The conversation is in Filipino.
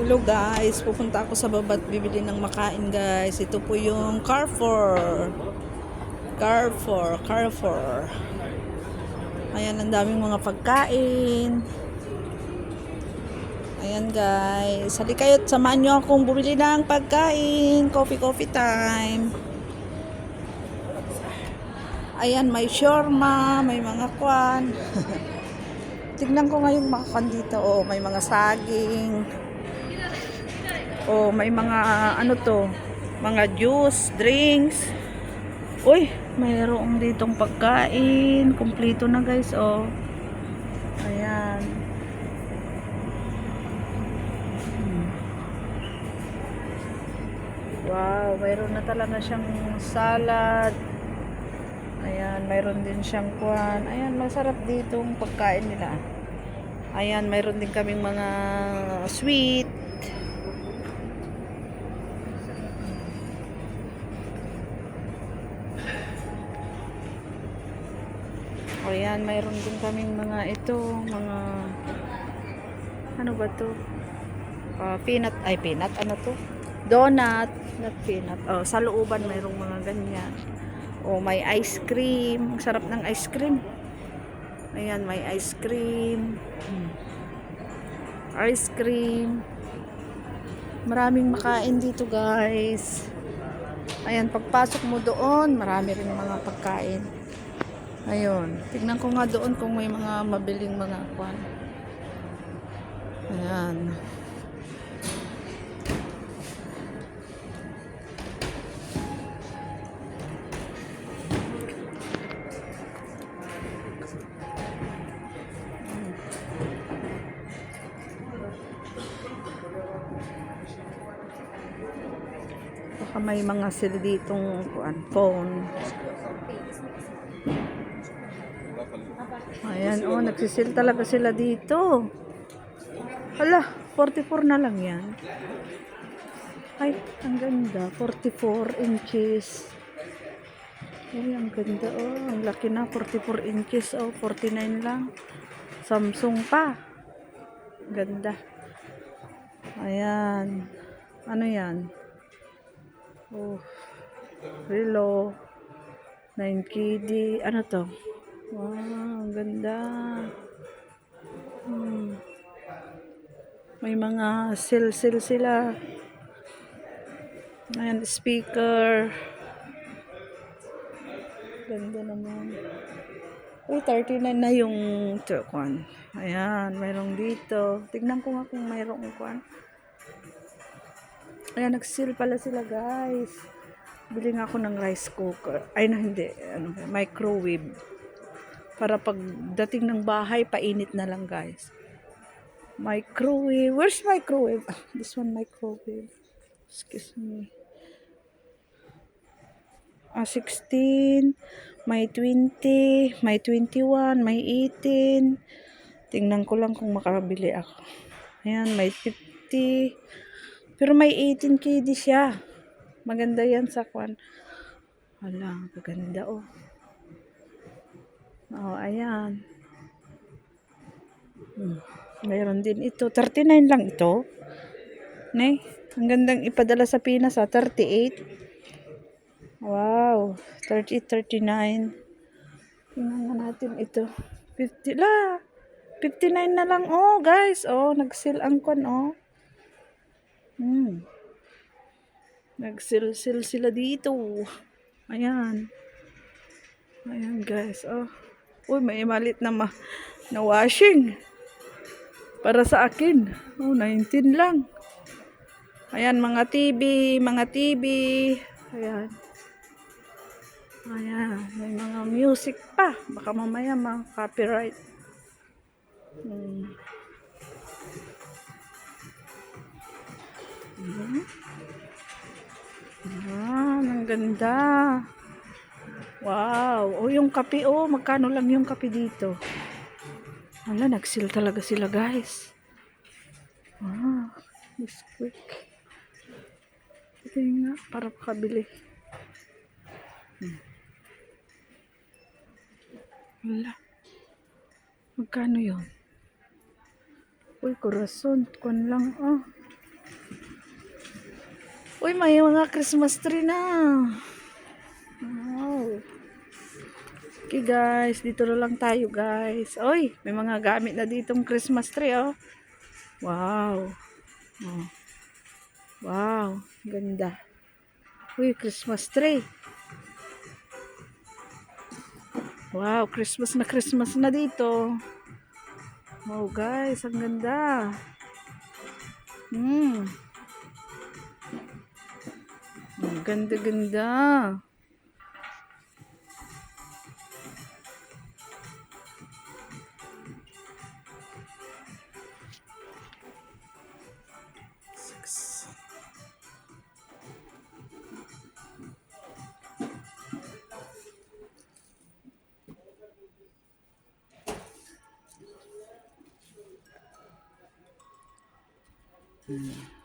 Hello guys, pupunta ako sa baba at bibili ng makain guys. Ito po yung Carrefour. Carrefour, Carrefour. Ayan, ang daming mga pagkain. Ayan guys, hali kayo at samahan nyo akong bumili ng pagkain. Coffee, coffee time. Ayan, may shawarma, may mga kwan. Tignan ko ngayong mga kwan dito. Oh, may mga saging. Oh, may mga ano to, mga juice, drinks. Uy, mayroong ditong pagkain. Kompleto na guys, oh. Ayan. Wow, mayroon na talaga siyang salad. Ayan, mayroon din siyang kwan. Ayan, masarap ditong pagkain nila. Ayan, mayroon din kaming mga sweet. O yan, mayroon din kaming mga ito, mga ano ba to? Ah, peanut, ay peanut, ano to? Donut, not peanut. Oh, sa looban mayroong mga ganyan. O may ice cream, sarap ng ice cream. Ayan, may ice cream. Hmm. Ice cream. Maraming makain dito, guys. Ayan, pagpasok mo doon, marami rin mga pagkain. Ayun. Tignan ko nga doon kung may mga mabiling mga kwan. Ayan. Baka may mga sila ditong kwan, phone. Ayan, oh, nagsisil talaga sila dito. Hala, 44 na lang yan. Ay, ang ganda. 44 inches. Ay, ang ganda. Oh, ang laki na. 44 inches. Oh, 49 lang. Samsung pa. Ganda. Ayan. Ano yan? Oh, Relo. 9KD. Ano to? Wow, ang ganda. Hmm. May mga sil-sil sila. Ayan, speaker. Ganda naman. Uy, 39 na yung kwan. Ayan, mayroong dito. Tignan ko nga kung mayroong kwan. Ayan, nag-seal pala sila, guys. Bili nga ako ng rice cooker. Ay, na hindi. Ano, microwave. Para pag dating ng bahay, painit na lang, guys. Microwave. Where's microwave? Ah, this one microwave. Excuse me. Ah, 16. May 20. May 21. May 18. Tingnan ko lang kung makabili ako. Ayan, may 50. Pero may 18 KD siya. Maganda yan sa kwan. Wala, maganda oh. Oh, ayan. Hmm. Mayroon din ito. 39 lang ito. Ne? Ang gandang ipadala sa Pinas ha. 38. Wow. 38, 39. Tingnan nga natin ito. 50 la. 59 na lang. Oh, guys. Oh, nag-sale ang kon, oh. Hmm. Nag-sale-sale sila dito. Ayan. Ayan, guys. Oh. Uy, may malit na, ma na washing. Para sa akin. Oh, 19 lang. Ayan, mga TV, mga TV. Ayan. Ayan, may mga music pa. Baka mamaya mga copyright. Hmm. Hmm. Ah, ang ganda. Wow. O yung kape, oh. Magkano lang yung kape dito? Wala, nag-sale talaga sila, guys. Wow. This quick. Ito yung nga, para pakabili. Hmm. Wala. Magkano yun? Uy, corazon. Kwan lang, oh. Uy, may mga Christmas tree na. Okay guys, dito na lang tayo guys. Uy, may mga gamit na ditong Christmas tree oh. Wow. Oh. Wow, ganda. Uy, Christmas tree. Wow, Christmas na Christmas na dito. Wow guys, ang ganda. Hmm. Ang ganda-ganda. Hmm.